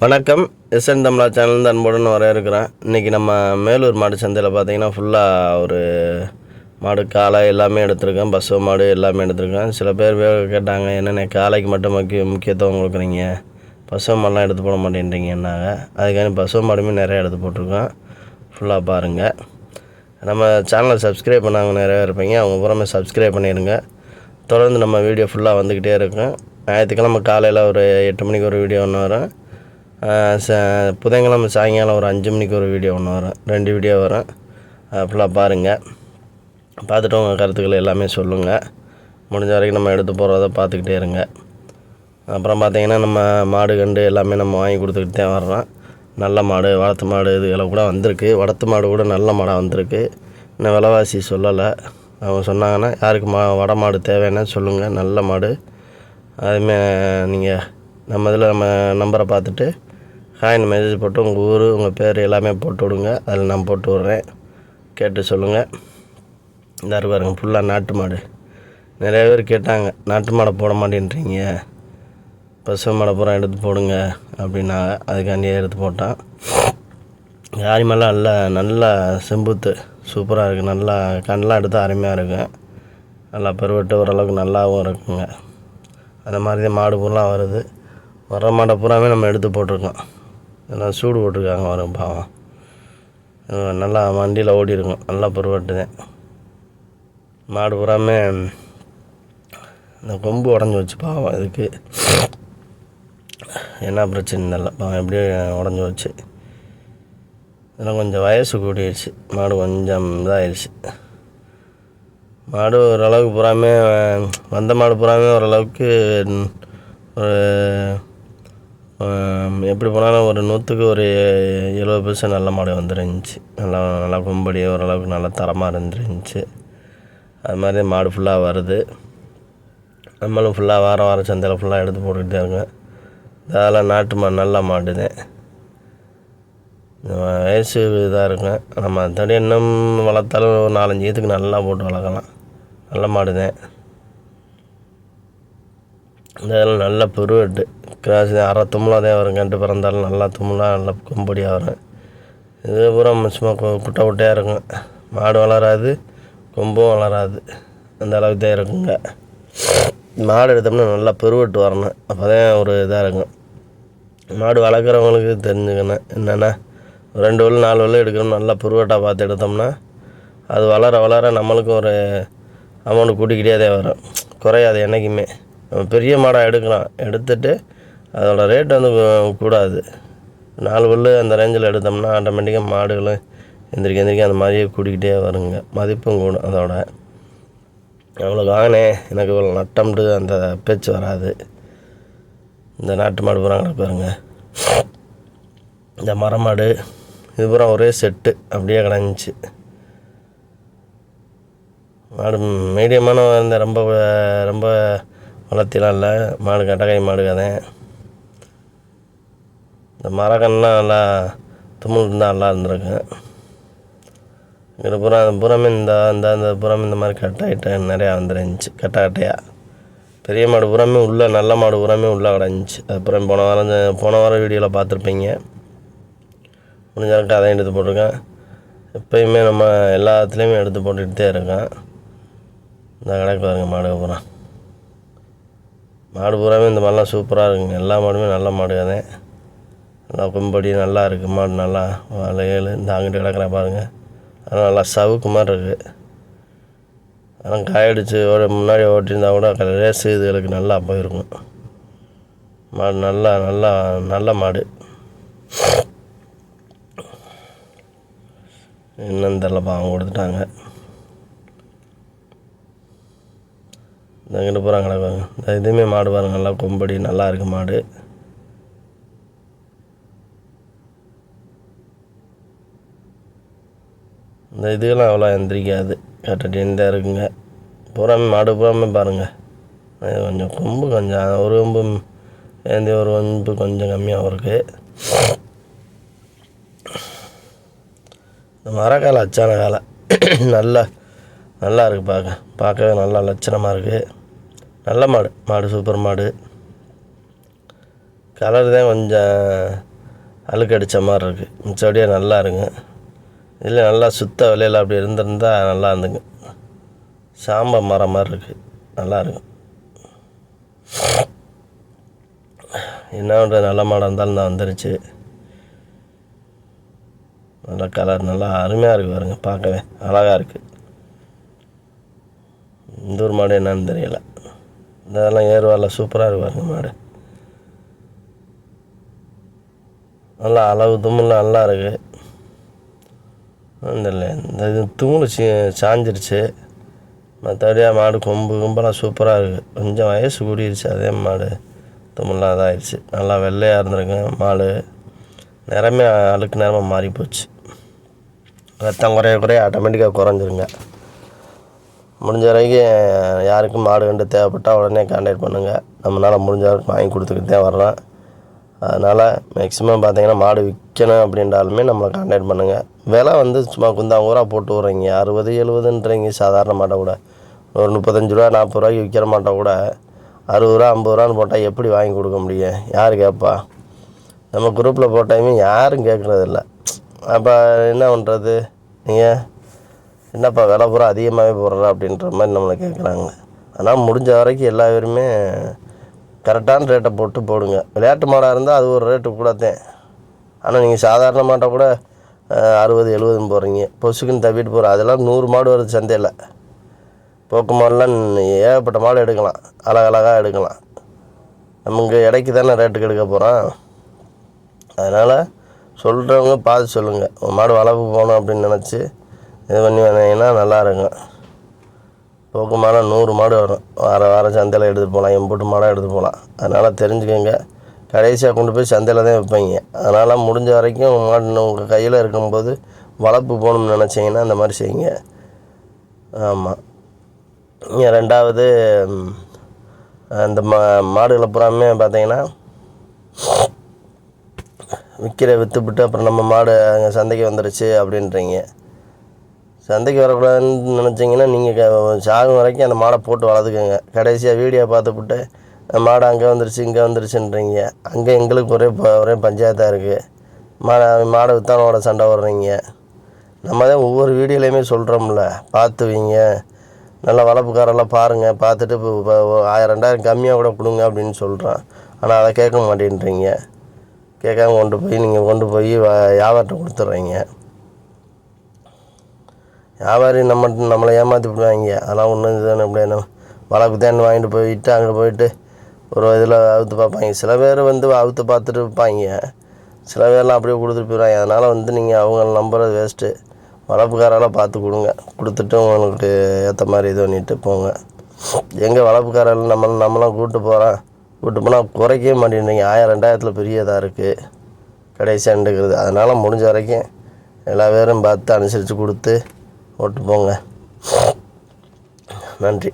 வணக்கம். எஸ்என் தமிழா சேனல் அன்புடன் வர இருக்கிறேன். இன்றைக்கி நம்ம மேலூர் மாடு சந்தையில் பார்த்தீங்கன்னா ஃபுல்லாக ஒரு மாடு காளை எல்லாமே எடுத்திருக்கேன். பசு மாடு எல்லாமே எடுத்திருக்கேன். சில பேர் கேட்டாங்க என்னென்ன காளைக்கு மட்டும் முக்கிய முக்கியத்துவம் கொடுக்குறீங்க? பசு மாடெலாம் எடுத்து போட மாட்டேன்றீங்கன்னாங்க அதுக்காக பசு மாடுமே நிறையா எடுத்து போட்டிருக்கோம். ஃபுல்லாக பாருங்கள் நம்ம சேனலை சப்ஸ்கிரைப் பண்ணாங்க நிறையா இருப்பீங்க. அவங்க பூராமே சப்ஸ்கிரைப் பண்ணிடுங்க தொடர்ந்து நம்ம வீடியோ ஃபுல்லாக வந்துக்கிட்டே இருக்கும். ஞாயிற்றுக்கிழமை காலையில் ஒரு எட்டு மணிக்கு ஒரு வீடியோ ஒன்று வரும். ச புதன்கிழமை சாயங்காலம் ஒரு அஞ்சு மணிக்கு ஒரு வீடியோ ஒன்று வரும். ரெண்டு வீடியோ வரும். ஃபுல்லாக பாருங்கள் பார்த்துட்டு உங்கள் கருத்துக்கள் எல்லாமே சொல்லுங்கள் முடிஞ்ச வரைக்கும் நம்ம எடுத்து போகிறத பார்த்துக்கிட்டே இருங்க. அப்புறம் பார்த்தீங்கன்னா நம்ம மாடு கண்டு எல்லாமே நம்ம வாங்கி கொடுத்துக்கிட்டு தான் வர்றோம். நல்ல மாடு வளர்த்து மாடு இதுகளை கூட வந்திருக்கு. வளர்த்து மாடு கூட நல்ல மாடாக வந்திருக்கு. இன்னும் விலைவாசி சொல்லலை. அவங்க சொன்னாங்கன்னா யாருக்கு மா வட மாடு தேவைன்னா சொல்லுங்கள் நல்ல மாடு. அதுமே நீங்கள் நம்ம இதில் நம்ம நம்பரை பார்த்துட்டு ஹாய்னு மெசேஜ் போட்டு உங்கள் ஊர் உங்கள் பேர் எல்லாமே போட்டு விடுங்க. அதில் நான் போட்டு விட்றேன். கேட்டு சொல்லுங்கள் இந்த பாருங்க ஃபுல்லாக நாட்டு மாடு. நிறைய பேர் கேட்டாங்க நாட்டு மாடை போட மாட்டேன்றீங்க. பசு மாடை பூரா எடுத்து போடுங்க அப்படின்னாங்க. அதுக்காண்டி எடுத்து போட்டான். யாரிமெல்லாம் நல்லா நல்லா செம்புத்து. சூப்பராக இருக்குது நல்லா கண்ணெலாம் எடுத்து அருமையாக இருக்கும் நல்லா பெருவட்டு ஓரளவுக்கு நல்லாவும் இருக்குங்க. அந்த மாதிரி தான் மாடு பூரா வருது. வர மாடை பூராமே நம்ம எடுத்து போட்டிருக்கோம். எல்லாம் சூடு போட்டிருக்காங்க வரும் பாவம். நல்லா வண்டியில் ஓடி இருக்கும் நல்லா பெருவட்டு மாடு பூராமே இந்த கொம்பு உடஞ்சி வச்சு பாவம் இதுக்கு. என்ன பிரச்சனை இல்லை பாவம் எப்படியும் உடஞ்சி வச்சு. இதெல்லாம் கொஞ்சம் வயசு கூடிடுச்சு மாடு கொஞ்சம் இதாகிடுச்சு மாடு ஓரளவுக்கு பூராமே வந்த மாடு பூராமே ஓரளவுக்கு ஒரு எப்படி போனாலும் ஒரு நூற்றுக்கு ஒரு எழுபது பர்சன்ட் நல்ல மாடு வந்துருந்துச்சு. நல்லா நல்லா கும்படி ஓரளவுக்கு நல்லா தரமாக இருந்துருந்துச்சு. அது மாதிரி மாடு ஃபுல்லாக வருது. நம்மளும் ஃபுல்லாக வாரம் வாரம் சந்தையில் ஃபுல்லாக எடுத்து போட்டுக்கிட்டே இருக்கேன் அதெல்லாம் நாட்டு மாடு நல்ல மாடு தான் வயசு இதாக இருக்கும். நம்ம தடி இன்னும் வளர்த்தாலும் ஒரு நாலஞ்சு இதுக்கு நல்லா போட்டு வளர்க்கலாம். நல்ல மாடு தான் இதெல்லாம் நல்ல பெருவெட்டு. கிராஸ் அரை தும்மலாக தான் வரும். கண்டு பிறந்தாலும் நல்லா தும்மலாக நல்லா கும்படியாக வரும். இது பூரா சும்மா கு- குட்டை குட்டையாக இருக்கும். மாடு வளராது கொம்பும் வளராது. அந்த அளவுக்கு தான் இருக்குங்க. மாடு எடுத்தோம்னா நல்லா பெருவெட்டு வரணும். அப்போ தான் ஒரு இதாக இருக்கும். மாடு வளர்க்குறவங்களுக்கு தெரிஞ்சுக்கணும். என்னென்னா ரெண்டு வல்லு நாலு வல்லு எடுக்கணும் நல்லா புருவட்டாக பார்த்து எடுத்தோம்னா அது வளர வளர நம்மளுக்கு ஒரு அமௌண்ட் கூட்டிக்கிட்டே தான் வரும். குறையாது என்றைக்குமே பெரிய மாடாக எடுக்கலாம். எடுத்துட்டு அதோட ரேட் வந்து கூடாது. நாலு வல்லு அந்த ரேஞ்சில் எடுத்தோம்னா ஆட்டோமேட்டிக்காக மாடுகளும் எந்திரிக்க எந்திரிக்க அந்த மாதிரியே கூட்டிக்கிட்டே வருங்க. மதிப்பும் கூடும் அதோட. அவ்வளோ வாங்கினேன் எனக்கு இவ்வளோ நட்டம்ட்டு அந்த பேச்சு வராது. இந்த நாட்டு மாடு பூரா பாருங்க. இந்த மரமாடு இது பூரா ஒரே செட்டு அப்படியே கிடந்துச்சு. மாடு மீடியமான இந்த ரொம்ப ரொம்ப வளர்த்திலாம் இல்லை. மாடு கட்டகை மாடு கதை. இந்த மரக்கன்லாம் நல்லா தும்மல் இருந்தால் நல்லா இருந்திருக்கு. இது அந்த புறம் இந்த அந்த இந்த புறம் இந்த மாதிரி கட்டாயிட்ட நிறையா வந்துருந்துச்சு. கட்டை கட்டையாக பெரிய மாடு புறமே உள்ளே நல்ல மாடு புறமே உள்ளே கிடந்துச்சு அப்புறம் போன வாரம் போன வாரம் வீடியோவில் பார்த்துருப்பீங்க. முடிஞ்ச அளவுக்கு அதையும் எடுத்து போட்டிருக்கேன். எப்பயுமே நம்ம எல்லாத்துலேயுமே எடுத்து போட்டுக்கிட்டே இருக்கேன். இந்த கடைக்கு பாருங்கள் மாடு அப்புறம் மாடு பூராமே இந்த மாதிரிலாம் சூப்பராக இருக்குங்க. எல்லா மாடுமே நல்ல மாடு தான். நல்லா கும்படி நல்லா இருக்குது மாடு நல்லா. வளையல் இந்த அங்கிட்டு கிடக்கிற பாருங்கள் ஆனால் நல்லா சவுக்கு மாதிரி இருக்குது அதெல்லாம் காயடிச்சு ஓட முன்னாடி ஓட்டியிருந்தா கூட ரேஸு இதுகளுக்கு நல்லா போயிருக்கும். மாடு நல்லா நல்லா நல்ல மாடு. என்னன்னு தெரிலப்பா அவங்க கொடுத்துட்டாங்க. இங்கிட்டு பூரா கிடக்குங்க இந்த இதுவுமே மாடு பாருங்கள் நல்லா கொம்படி நல்லா இருக்குது மாடு. இந்த இதுக்கெல்லாம் அவ்வளோ எந்திரிக்காது. கட்டடின்னு தான் இருக்குங்க. பூராமே மாடு பூராமே பாருங்கள் அது கொஞ்சம் கொம்பு கொஞ்சம் ஒரு கொம்பு ஏந்தி ஒரு கொம்பு கொஞ்சம் கம்மியாகவும் இருக்குது இந்த மரக்கால அச்சான காலை நல்லா நல்லா இருக்குது பார்க்க பார்க்கவே நல்லா லட்சணமாக இருக்குது நல்ல மாடு மாடு சூப்பர் மாடு. கலர் தான் கொஞ்சம் அழுக்கடித்த மாதிரி இருக்குது மிச்சபடியே நல்லா இருங்க. இதில் நல்லா சுத்த விலையில் அப்படி இருந்திருந்தா நல்லா இருந்துங்க. சாம்ப மரம் மாதிரி இருக்குது நல்லா இருக்கும் என்ன நல்ல மாடம் இருந்தாலும் தான் வந்துருச்சு. நல்ல கலர் நல்லா அருமையாக இருக்குது பாருங்க. பார்க்கவே அழகாக இருக்குது இந்த ஒரு மாடு என்னன்னு தெரியலை. இதெல்லாம் ஏறுவாரில் சூப்பராக இருக்கு மாடு. நல்லா அளவு தும்மில் நல்லா இருக்கு. இந்த இந்த இது தும்முல் சி சாஞ்சிருச்சு. மற்றபடியாக மாடு கொம்பு கும்பெல்லாம் சூப்பராக இருக்குது கொஞ்சம் வயசு கூடிருச்சு அதே மாடு தும்மெல்லாம் இதாகிடுச்சு நல்லா வெள்ளையாக இருந்திருக்கு மாடு. நிறமே அழுக்கு நேரமாக மாறி போச்சு ரத்தம் குறைய குறைய ஆட்டோமேட்டிக்காக குறைஞ்சிருங்க. முடிஞ்ச வரைக்கும் யாருக்கும் மாடு கண்டு தேவைப்பட்டால் உடனே கான்டாக்ட் பண்ணுங்கள் நம்மளால் முடிஞ்ச வரைக்கும் வாங்கி கொடுத்துக்கிட்டே வர்றோம். அதனால் மேக்ஸிமம் பார்த்தீங்கன்னா மாடு விற்கணும் அப்படின்றாலுமே நம்மளை கான்டாக்ட் பண்ணுங்கள் விலை வந்து சும்மா குந்தாங்கூரா போட்டு விட்றீங்க. அறுபது எழுபதுன்றீங்க சாதாரண மாட்டை கூட. ஒரு முப்பத்தஞ்சு ரூபா நாற்பது ரூபாய்க்கு விற்கிற மாட்டை கூட அறுபது ரூபா ஐம்பது ரூபான்னு போட்டால் எப்படி வாங்கி கொடுக்க முடியும்? யார் கேட்பா? நம்ம குரூப்பில் போட்டாலுமே யாரும் கேட்குறதில்ல. அப்போ என்ன பண்ணுறது நீங்கள் என்னப்பா விலை பூரா அதிகமாகவே போடுறா அப்படின்ற மாதிரி நம்மளை கேட்குறாங்க ஆனால் முடிஞ்ச வரைக்கும் எல்லா பேருமே கரெக்டான ரேட்டை போட்டு போடுங்க. விளையாட்டு மாடாக இருந்தால் அது ஒரு ரேட்டு கூட தான். ஆனால் நீங்கள் சாதாரண மாட்டை கூட அறுபது எழுபதுன்னு போடுறீங்க. பொசுக்குன்னு தப்பிட்டு போகிற அதெல்லாம் நூறு மாடு வருது சந்தையில். போக்கு மாடெலாம் ஏகப்பட்ட மாடு எடுக்கலாம். அழகழகாக எடுக்கலாம். நமக்கு இடைக்கு தானே ரேட்டுக்கு எடுக்க போகிறோம் அதனால் சொல்கிறவங்க பார்த்து சொல்லுங்கள் மாடு வளர்ப்பு போகணும் அப்படின்னு நினச்சி இது பண்ணி வந்தீங்கன்னா நல்லா போக்குமான நூறு மாடு வரும். வார வாரம் சந்தையில் எடுத்து போகலாம். எம்பூட்டு மாடாக எடுத்து போகலாம். அதனால் தெரிஞ்சுக்கோங்க. கடைசியாக கொண்டு போய் சந்தையில் தான் வைப்பீங்க அதனால் முடிஞ்ச வரைக்கும் உங்கள் மாடு உங்கள் கையில் இருக்கும்போது வளர்ப்பு போகணும்னு நினச்சிங்கன்னா அந்த மாதிரி செய்யுங்க. ஆமாம் இங்கே ரெண்டாவது அந்த மா மாடுகளை புறாமே பார்த்தீங்கன்னா விற்கிற விற்றுப்பிட்டு அப்புறம் நம்ம மாடு அங்கே சந்தைக்கு வந்துடுச்சு அப்படின்றீங்க. சந்தைக்கு வரக்கூடாதுன்னு நினச்சிங்கன்னா நீங்கள் சாகும் வரைக்கும் அந்த மாடை போட்டு வளர்த்துக்கோங்க. கடைசியாக வீடியோ பார்த்துப்புட்டு அந்த மாடு அங்கே வந்துருச்சு இங்கே வந்துருச்சுன்றீங்க. அங்கே எங்களுக்கு ஒரே ஒரே பஞ்சாயத்தாக இருக்குது மாடை மாடை வித்தானோட சண்டை வர்றீங்க நம்ம தான் ஒவ்வொரு வீடியோலையுமே சொல்கிறோம்ல பார்த்து வைங்க. நல்லா வளர்ப்புக்காரெல்லாம் பாருங்கள் பார்த்துட்டு இப்போ ஆயிரம் ரெண்டாயிரம் கம்மியாக கூட கொடுங்க அப்படின்னு சொல்கிறோம் ஆனால் அதை கேட்க மாட்டேன்றீங்க. கேட்காம கொண்டு போய் நீங்கள் கொண்டு போய் வியாபாரத்தை கொடுத்துட்றீங்க. வியாபாரி நம்ம நம்மளை ஏமாற்றி விடுவாங்க அதெல்லாம் ஒன்றும் இது அப்படியே வளர்ப்பு தேன் வாங்கிட்டு போயிட்டு அங்கே போயிட்டு ஒரு இதில் அவுத்து பார்ப்பாங்க. சில பேர் வந்து அவுத்து பார்த்துட்டு இருப்பாங்க. சில பேர்லாம் அப்படியே கொடுத்துட்டு போயிடுவாங்க. அதனால் வந்து நீங்கள் அவங்கள நம்புறது வேஸ்ட்டு வளர்ப்புக்காரெல்லாம் பார்த்து கொடுங்க. கொடுத்துட்டு உங்களுக்கு ஏற்ற மாதிரி இது பண்ணிட்டு போங்க. எங்கே வளர்ப்புக்காரில் நம்ம நம்மளாம் கூப்பிட்டு போகிறோம் கூப்பிட்டு போனால் குறைக்கவே மாட்டேன்றீங்க ஆயிரம் ரெண்டாயிரத்தில் பெரிய இதாக இருக்குது கடைசியாக எடுக்கிறது அதனால் முடிஞ்ச வரைக்கும் எல்லா பேரும் பார்த்து அனுசரித்து கொடுத்து ஓட்டு போங்க நன்றி.